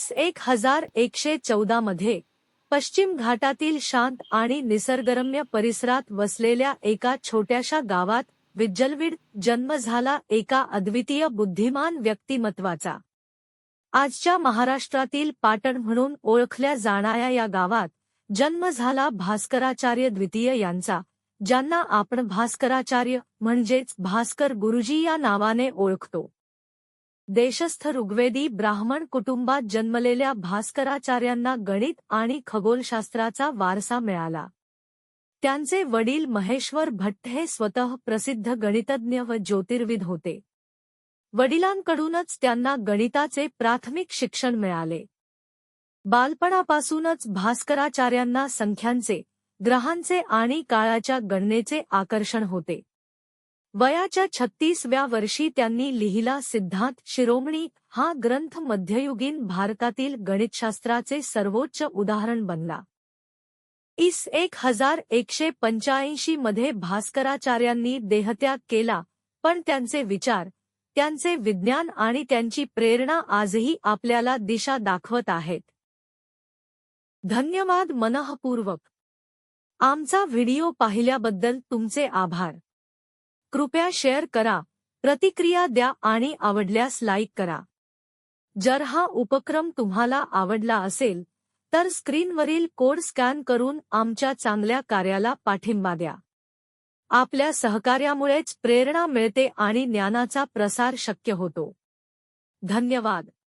इस एक हजार एकशे चौदा मध्ये पश्चिम घाटातील शांत आणि निसर्गरम्य परिसरात वसलेल्या एका छोट्याशा गावात विज्जलवीड जन्म झाला एका अद्वितीय बुद्धिमान व्यक्तिमत्वाचा. आजच्या महाराष्ट्रातील पाटण म्हणून ओळखल्या जाणाऱ्या या गावात जन्म झाला भास्कराचार्य द्वितीय यांचा ज्यांना आपण भास्कराचार्य म्हणजेच भास्कर गुरुजी या नावाने ओळखतो. देशस्थ ऋग्वेदी ब्राह्मण कुटुंबात जन्मलेल्या भास्कराचार्यांना गणित आणि खगोलशास्त्राचा वारसा मिळाला. त्यांचे वडील महेश्वर भट्ट हे स्वतः प्रसिद्ध गणितज्ञ व ज्योतिर्विद होते. वडिलांकडूनच त्यांना गणिताचे प्राथमिक शिक्षण मिळाले. बालपणापासूनच भास्कराचार्यांना संख्यांचे ग्रहांचे आणि काळाच्या गणनेचे आकर्षण होते. वयाच्या छत्तीसव्या वर्षी त्यांनी लिहिला सिद्धांत शिरोमणी हा ग्रंथ मध्ययुगीन भारतातील गणितशास्त्राचे सर्वोच्च उदाहरण बनला. इस एक हजार एकशे पंच्याऐंशी मध्ये भास्कराचार्यांनी देहत्याग केला पण त्यांचे विचार त्यांचे विज्ञान आणि त्यांची प्रेरणा आजही आपल्याला दिशा दाखवत आहेत. धन्यवाद मनःपूर्वक. आमचा व्हिडिओ पाहिल्याबद्दल तुमचे आभार. कृपया शेअर करा. प्रतिक्रिया द्या आणि आवडल्यास लाईक करा. जर हा उपक्रम तुम्हाला आवडला असेल तर स्क्रीनवरील कोड स्कॅन करून आमच्या चांगल्या कार्याला पाठिंबा द्या. आपल्या सहकार्यामुळेच प्रेरणा मिळते आणि ज्ञानाचा प्रसार शक्य होतो. धन्यवाद.